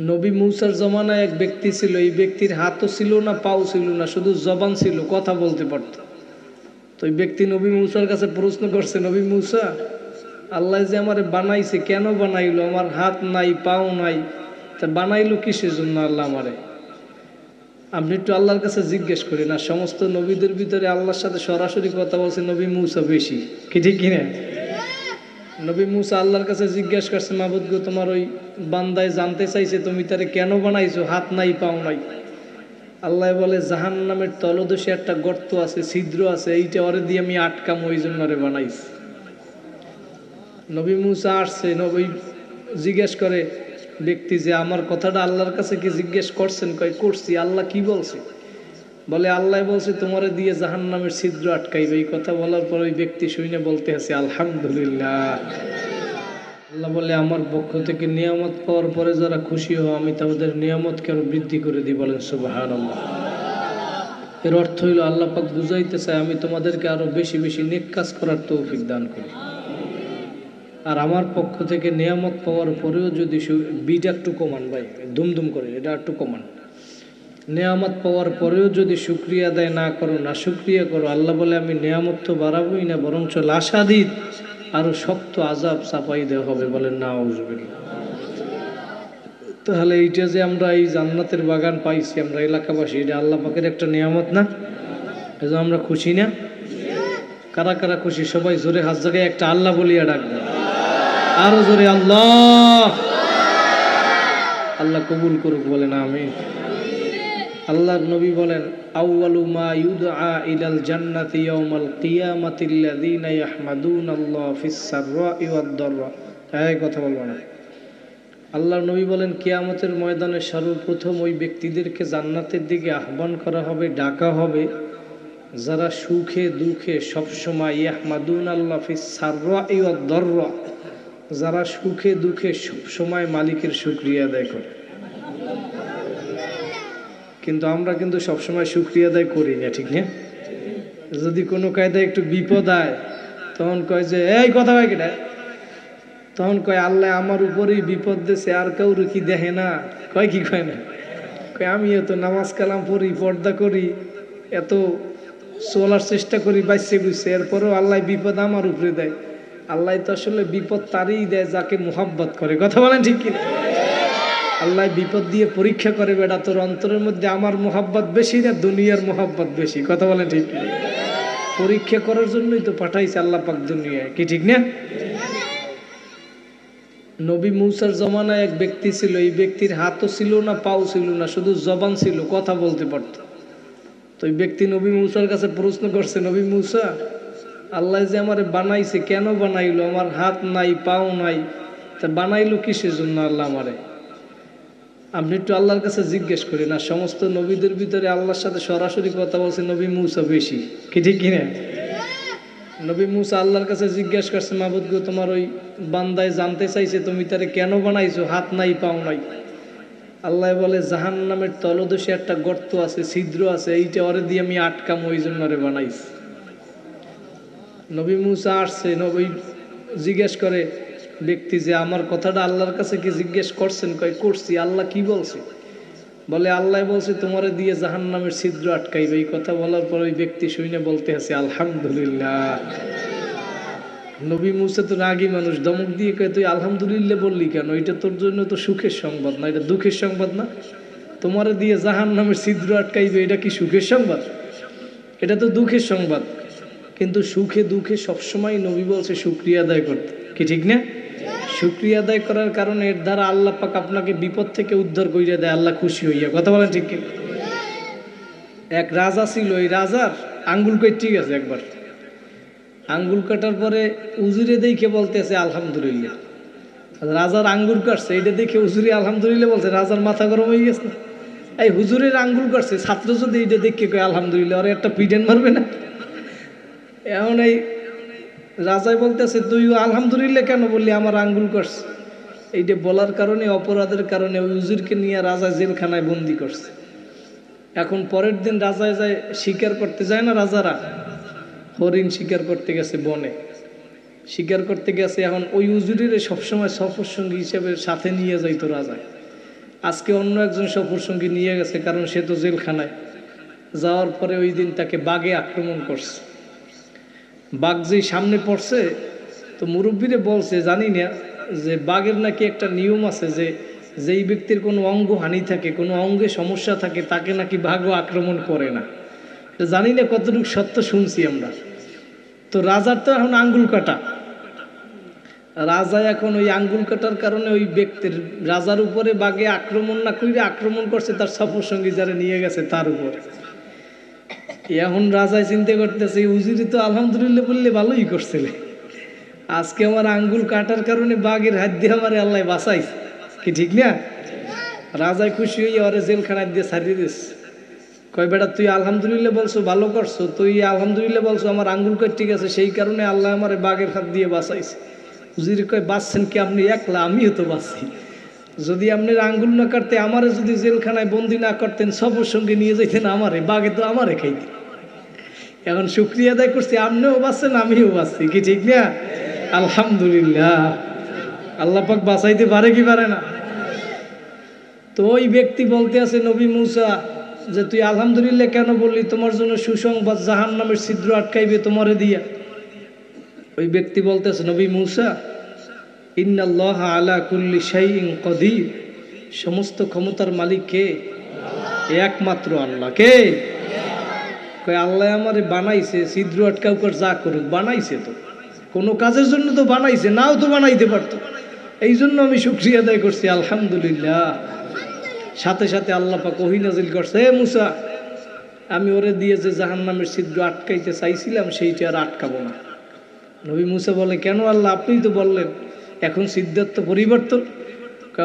নবী মূসার জমানায় এক ব্যক্তি ছিল, এই ব্যক্তির হাতও ছিল না, পাও ছিল না, শুধু জবান ছিল, কথা বলতে পারত। তো এই ব্যক্তি নবী মূসার কাছে প্রশ্ন করছে, নবী মূসা, আল্লাহ যে আমার বানাইছে, কেন বানাইলো? আমার হাত নাই, পাও নাই, তা বানাইলো কিসের জন্য আল্লাহ আমারে? আপনি একটু আল্লাহর কাছে জিজ্ঞেস করি না সমস্ত নবীদের ভিতরে আল্লাহর সাথে সরাসরি কথা বলছে নবী মূসা বেশি, কি ঠিক কিনা নবী মুসা আল্লাহর কাছে জিজ্ঞেস করছে মাহবুদ গো, তোমার ওই বান্দায় জানতে চাইছে, তুমি তারে কেন বানাইছো? হাত নাই, পাও নাই? আল্লাহ বলে জাহান নামের তলদেশে একটা গর্ত আছে, ছিদ্র আছে, এইটা ওরে দিয়ে আমি আটকাম ওই জন্য ওরে বানাইছি। নবী মুসা আসছে, নবী জিজ্ঞেস করে, ব্যক্তি যে আমার কথাটা আল্লাহর কাছে কি জিজ্ঞেস করছেন? কয়, করছি, আল্লাহ কি বলছে? বলে, আল্লাহ বলছে, তোমারে দিয়ে জাহান নামের ছিদ্র আটকাইবে। এই কথা বলার পর ওই ব্যক্তি শুনে বলতে আছে আলহামদুলিল্লাহ। আল্লাহ বলে, আমার পক্ষ থেকে নিয়ামত পাওয়ার পরে যারা খুশি হও, আমি তাদের নিয়ামতকে আরও বৃদ্ধি করে দিই, বলেন সুবাহান এর অর্থ হইল, আল্লাহ পাক বুঝাইতে চাই আমি তোমাদেরকে আরও বেশি বেশি নেক কাজ করার তৌফিক দান করি। আর আমার পক্ষ থেকে নিয়ামত পাওয়ার পরেও যদি বিটা একটু কমান ভাই, দুমদুম করে, এটা একটু কমান নেয়ামত পাওয়ার পরেও যদি শুক্রিয়া আদায় না করো, না শুক্রিয়া করো, আল্লাহ বলে, আমি নেয়ামত তো বাড়াবোই না, বরঞ্চ লাশাদিত আরও শক্ত আজাব চাপাই দেওয়া হবে, বলেন না তাহলে এইটা যে আমরা এই জান্নাতের বাগান পাইছি, আমরা এলাকাবাসী, এটা আল্লাহ পাকের একটা নিয়ামত না? এজন্য আমরা খুশি না? কারা কারা খুশি? সবাই জোরে হাত জায়গায় একটা আল্লাহ বলিয়া ডাকবে আরও জোরে আল্লাহ! আল্লাহ কবুল করুক বলে না আমি আল্লাহর নবী বলেন, আউয়ালু মা ইউদআ ইলাল জান্নাতি ইয়াউমাল কিয়ামাতি আল্লাযীনা ইয়াহমাদুনা আল্লাহ ফিস সাররা'i ওয়াদ দাররা। এই কথা বলব না। আল্লাহর নবী বলেন, কিয়ামতের ময়দানে সর্বপ্রথম ওই ব্যক্তিদেরকে জান্নাতের দিকে আহ্বান করা হবে, ডাকা হবে, যারা সুখে দুঃখে সবসময় ইয়াহমাদুন আল্লাহ ফিস সাররা'i ওয়াদ দাররা, যারা সুখে দুঃখে সবসময় মালিকের শুকরিয়া আদায় করে। কিন্তু আমরা কিন্তু সবসময় শুক্রিয়া আদায় করি না, ঠিক না? যদি কোনো কায়দায় একটু বিপদ আয়, তখন কয় যে, এই কথা ভাই কেটা তখন কয়, আল্লাহ আমার উপরেই বিপদ দেশে আর কাউর কি দেখে না? কয় কি কয় না? কয় আমি এত নামাজ কালাম পড়ি, পর্দা করি, এত চলার চেষ্টা করি, বাইসে গুছে এরপরেও আল্লাহ বিপদ আমার উপরে দেয়। আল্লাহ তো আসলে বিপদ তারই দেয়, যাকে মোহাব্বত করে। কথা বলেন ঠিক কিনা? আল্লাহ বিপদ দিয়ে পরীক্ষা করে বেটা, তোর অন্তরের মধ্যে আমার মোহাব্বত বেশি না দুনিয়ার মোহাব্বত বেশি? কথা বলেন ঠিক পরীক্ষা করার জন্যই তো পাঠাইছে আল্লাহ পাক দুনিয়ায়। কি ঠিক না? নবী মূসার জমানায় এক ব্যক্তি ছিল, এই ব্যক্তির হাতও ছিল না, পাও ছিল না, শুধু জবান ছিল, কথা বলতে পারত। তো এই ব্যক্তি নবী মূসার কাছে প্রশ্ন করছে, নবী মূসা, আল্লাহ যে আমার বানাইছে, কেন বানাইলো? আমার হাত নাই, পাও নাই, তা বানাইলো কিসের জন্য আল্লাহ আমারে? আপনি একটু আল্লাহর কাছে জিজ্ঞেস করি না সমস্ত নবীদের ভিতরে আল্লাহর সাথে সরাসরি কথা বলছে নবী মুসা বেশি? কি ঠিক কিনা নবী মুসা আল্লাহর কাছে জিজ্ঞেস করছে, মাহবুদ গো, তোমার ওই বান্দায় জানতে চাইছে তুমি তারে কেন বানাইছো? হাত নাই, পাও নাই? আল্লাহ বলে জাহান নামের তলদেশে একটা গর্ত আছে, ছিদ্র আছে, এইটা ওরে দিয়ে আমি আটকাম ওই জন্য ওরে বানাইছি। নবী মুসা আসছে, নবী জিজ্ঞেস করে ব্যক্তি যে আমার কথাটা আল্লাহর কাছে কি জিজ্ঞেস করছেন, কয়, করছি, আল্লাহ কি বলছে? বলে, আল্লাহ বলছে, তোমারে দিয়ে জাহান নামের ছিদ্র আটকাইবে। এই কথা বলার পর ওই ব্যক্তি শুনে বলতে আছে, আলহামদুলিল্লাহ। নবী মুসা তো রাগী মানুষ, দমক দিয়ে কয়, তুই আলহামদুলিল্লাহ বললি কেন? এটা তোর জন্য তো সুখের সংবাদ না, এটা দুঃখের সংবাদ না? তোমারে দিয়ে জাহান নামের ছিদ্র আটকাইবে, এটা কি সুখের সংবাদ? এটা তো দুঃখের সংবাদ। কিন্তু সুখে দুঃখে সবসময় নবী বলছে, শুক্রিয়া আদায় করতে। কি ঠিক না? শুক্রিয়া আদায় করার কারণে এর দ্বারা আল্লাহ পাক আপনাকে বিপদ থেকে উদ্ধার করিয়া দেয়, আল্লাহ খুশি হইয়া। কথা বলেন ঠিক এক রাজা ছিল, এই রাজার আঙ্গুল কই ঠিক আছে একবার? আঙ্গুল কাটার পরে উজুরে দেখে বলতেছে, আলহামদুলিল্লাহ। রাজার আঙ্গুল কাটছে এটা দেখে উজুরি আলহামদুলিল্লাহ বলছে, রাজার মাথা গরম হয়ে গেছে। এই হুজুরের আঙ্গুল কাটছে, ছাত্র যদি এটা দেখে কয়, আলহামদুলিল্লাহ আর একটা পিডেন মারবে না? এমন এই রাজাই বলতেছে তুই আলহামদুলিল্লাহ কেন বললি? আমার আঙ্গুল করছে। এইটা বলার কারণে, অপরাধের কারণে ওই উজুরকে নিয়ে রাজা জেলখানায় বন্দি করছে। এখন পরের দিন রাজায় যায়, শিকার করতে যায় না রাজারা? হরিণ শিকার করতে গেছে বনে। শিকার করতে গেছে, এখন ওই উজুরিরে সবসময় সফর সঙ্গী হিসেবে সাথে নিয়ে যাইতো রাজায় আজকে অন্য একজন সফর সঙ্গী নিয়ে গেছে, কারণ সে তো জেলখানায়। যাওয়ার পরে ওই দিন তাকে বাঘে আক্রমণ করছে। বাঘ যেই সামনে পড়ছে, তো মুরব্বীরে বলছে, জানি না যে বাঘের নাকি একটা নিয়ম আছে যে যেই ব্যক্তির কোনো অঙ্গ হানি থাকে, কোনো অঙ্গে সমস্যা থাকে, তাকে নাকি বাঘও আক্রমণ করে না। জানি না কতটুকু সত্য শুনছি আমরা। তো রাজার তো এখন আঙ্গুল কাটা। রাজা এখন ওই আঙ্গুল কাটার কারণে ওই ব্যক্তির, রাজার উপরে বাঘে আক্রমণ না করে আক্রমণ করছে, তার সফর সঙ্গী যারা নিয়ে গেছে তার উপরে। এখন রাজায় চিন্তা করতেছে উজিরি তো আলহামদুলিল্লাহ বললে ভালোই করছিলে। আজকে আমার আঙ্গুল কাটার কারণে বাঘের হাত দিয়ে আমার আল্লাহ বাঁচাইছে। কি ঠিক না? রাজায় খুশি হয়ে ওরে জেলখানায় দিয়ে ছাড়িয়ে দিস কয়, বেটা, তুই আলহামদুলিল্লাহ বলছো, ভালো করছ। তুই আলহামদুলিল্লাহ বলছো, আমার আঙ্গুল কয় ঠিক আছে, সেই কারণে আল্লাহ আমার বাঘের হাত দিয়ে বাঁচাইছে। উজির কয়, বাঁচছেন কি আপনি? একলা, আমিও তো বাঁচছি। যদি আপনার আঙ্গুল না কাটতে আমারে যদি জেলখানায় বন্দি না করতেন, সবর সঙ্গে নিয়ে যেতেন আমারে, বাঘে তো আমারে খাইতে। এখন শুক্রিয়া আদায় করছি আপনিও বাঁচছেন, আমিও বাঁচছি, কি ঠিক না? আলহামদুলিল্লাহ। আল্লাহ পাক বাঁচাইতে পারে কি পারে না? তো ওই ব্যক্তি বলতে আছে, নবী মুসা, যে তুই আলহামদুলিল্লাহ কেন বললি? তোমার জন্য সুসংবাদ জাহান নামের ছিদ্র আটকাইবে তোমারে দিয়া। ওই ব্যক্তি বলতেছে নবী মুসা, ইন্নাল্লাহ আলা কুল্লি শাইইন কদির। সমস্ত ক্ষমতার মালিক কে? একমাত্র আল্লাহ। কে? কয়, আল্লাহ আমারে বানাইছে, ছিদ্র আটকাও কর, যা করুক, বানাইছে তো। কোনো কাজের জন্য তো বানাইছে, নাও তো বানাইতে পারতো। এই জন্য আমি শুক্রিয়া আদায় করছি, আলহামদুলিল্লাহ। সাথে সাথে আল্লাহ পাক ওহি নাজিল করছে, এ মুসা, আমি ওরে দিয়ে যে জাহান নামের ছিদ্র আটকাইতে চাইছিলাম, সেইটা আর আটকাবো না। নবী মুসা বলে, কেন আল্লাহ, আপনিই তো বললেন, এখন সিদ্ধান্ত পরিবর্তন।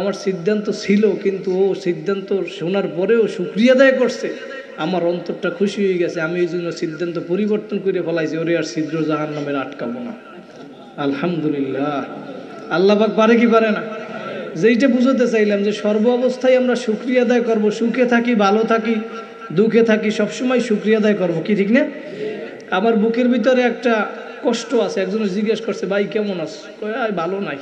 আমার সিদ্ধান্ত ছিল, কিন্তু ও সিদ্ধান্ত শোনার পরেও শুক্রিয়া আদায় করছে। আমার অন্তরটা খুশি হয়ে গেছে আমি এই জন্য সিদ্ধান্ত পরিবর্তন করে ফেলাইছি ওরে আর ছিদ্র জাহান নামের আটকাবো না। আলহামদুলিল্লাহ। আল্লাহ পাক পারে কি পারে না? যেইটা বুঝতে চাইলাম যে সর্ব অবস্থায় আমরা শুক্রিয়া আদায় করব সুখে থাকি ভালো থাকি দুঃখে থাকি সবসময় শুক্রিয়া আদায় করব কি ঠিক না? আমার বুকের ভিতরে একটা কষ্ট আছে একজন জিজ্ঞেস করছে ভাই কেমন আছো? "আয়, ভালো নাই।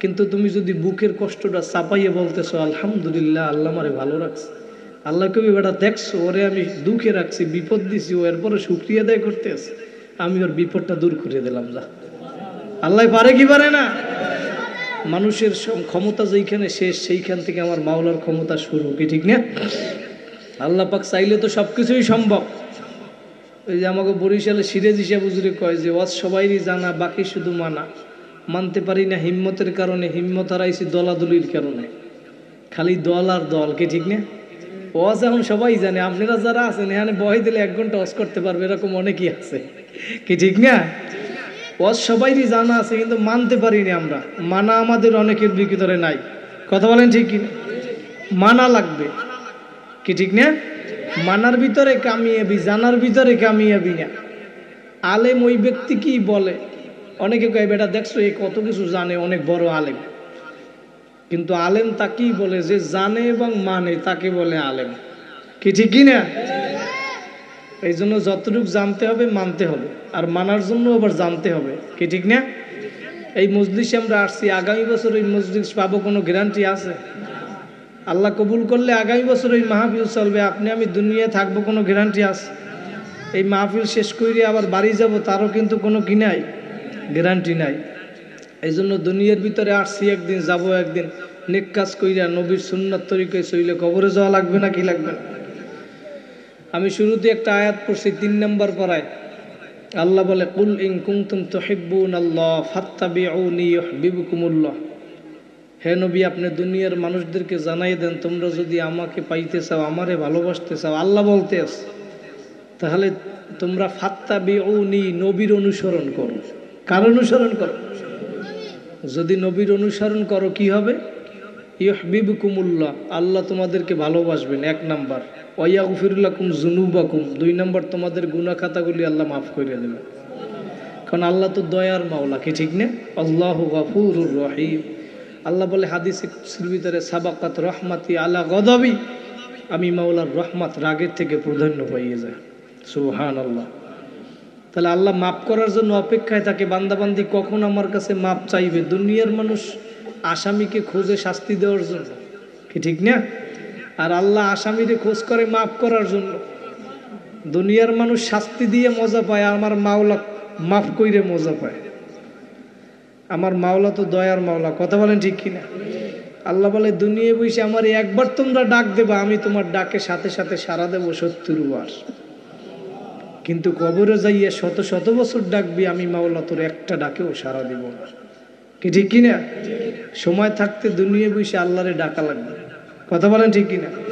কিন্তু তুমি যদি বুকের কষ্টটা চাপাইয়ে বলতেছো আলহামদুলিল্লাহ আল্লাহ আমারে ভালো রাখছে। আল্লাহ কবি, বেটা, দেখছ? ওরে আমি দুঃখে রাখছি, বিপদ দিছি, ও এরপরে শুক্রিয়া আদায় করতে আছে। আমি ওর বিপদটা দূর করে দিলাম, যা। আল্লাহ পারে কি পারে না? মানুষের ক্ষমতা যেইখানে শেষ, সেইখান থেকে আমার মাওলার ক্ষমতা শুরু, কি ঠিক না? আল্লাহ পাক চাইলে তো সব কিছুই সম্ভব। ওই যে আমাকে বরিশালে সিরাজ হিসাব হুজুরে কয় যে, ওয়াজ সবাইরই জানা, বাকি শুধু মানা। মানতে পারি না হিম্মতের কারণে, হিম্মত হারাইছি দলাদলির কারণে। খালি দল আর দল, কি ঠিক না? ওয়াজ এখন সবাই জানে, আপনারা যারা আছেন, এখানে বয় দিলে এক ঘণ্টা ওয়াজ করতে পারবে, এরকম অনেকেই আছে। কি ঠিক না? ওয়াজ সবাইরই জানা আছে, কিন্তু মানতে পারিনি আমরা। মানা আমাদের অনেকের ভিতরে নাই। কথা বলেন ঠিক কি মানা লাগবে। কি ঠিক না? মানার ভিতরে কামিয়াবি জানার ভিতরে কামিয়াবি না। আলেম ওই ব্যক্তি কি বলে? অনেকে কয়, বেটা দেখছ, এ কত কিছু জানে, অনেক বড় আলেম। কিন্তু আলেম তাকেই বলে যে জানে এবং মানে তাকে বলে আলেম। কি ঠিক কি না? এই জন্য যতটুকু জানতে হবে মানতে হবে, আর মানার জন্য আবার জানতে হবে। কি ঠিক না? এই মজলিসে আমরা আসছি, আগামী বছর এই মজলিস পাবো, কোনো গ্যারান্টি আছে? আল্লাহ কবুল করলে আগামী বছর এই মাহফিল চলবে, আপনি, আমি দুনিয়ায় থাকব, কোনো গ্যারান্টি আছে? এই মাহফিল শেষ করে আবার বাড়ি যাব, তারও কিন্তু কোনো কি নাই? গ্যারান্টি নাই। এই জন্য দুনিয়ার ভিতরে আসছি একদিন, যাব একদিন। নেক কাজ কইরা নবীর সুন্নত তরিকে চইলে কবরে যাওয়া লাগবে না কি লাগবে না? আমি শুরুতে একটা আয়াত পড়ছি তিন নম্বর পড়ায়। আল্লাহ বলে, কুল ইন কুনতুম তুহিব্বুন আল্লাহ ফাত্তাবিউনি ইউহিব্বুকুমুল্লাহ। হে নবী, আপনি দুনিয়ার মানুষদেরকে জানাই দেন, তোমরা যদি আমাকে পাইতে চাও, আমারে ভালোবাসতে চাও, আল্লাহ বলতে আস তাহলে তোমরা বিউনি নবীর অনুসরণ করো। কার অনুসরণ করো? যদি নবীর অনুসরণ করো, কি হবে? ইহবিবকুমুল্লাহ আল্লাহ তোমাদেরকে ভালোবাসবেন, এক নাম্বার। ওয়াইয়াগফিরুল্লাকুম জুনুবাকুম দুই নাম্বার, তোমাদের গুনাহ খাতাগুলি আল্লাহ মাফ করে দেবেন। কারণ আল্লাহ তো দয়ার মাওলা, কি ঠিক না? আল্লাহ গাফুরুর রহিম। আল্লাহ বলে হাদিসে কুদসির ভিতরে, সাবাকাত রহমাতি আলা গদবি। আমি মাওলার রহমত রাগের থেকে প্রাধান্য পাইয়ে যায়। সুবহান আল্লাহ তাহলে আল্লাহ মাফ করার জন্য অপেক্ষায় থাকে, বান্দাবান্দি কখন আমার কাছে মাপ চাইবে? দুনিয়ার মানুষ আসামিকে খোঁজে শাস্তি দেওয়ার জন্য। কি ঠিক না? আর আল্লাহ আসামিরে খোঁজ করে মাফ করার জন্য। দুনিয়ার মানুষ শাস্তি দিয়ে মজা পায়, আমার মাওলা মাফ কইরে মজা পায়। আমার মাওলা তো দয়ার মাওলা, কথা বলেন ঠিক কিনা? আল্লাহ বলে দুনিয়া বসে আমার একবার তোমরা ডাক দেবা, আমি তোমার ডাকে সাথে সাথে সারা দেবো সত্তর বার। কিন্তু কবরে যাইয়া শত শত বছর ডাকবি, আমি মাওলা তোর একটা ডাকেও সারা দিব না। কি ঠিক কিনা? সময় থাকতে দুনিয়া বসে আল্লাহরে ডাকা লাগবে। কথা বলেন ঠিক কিনা?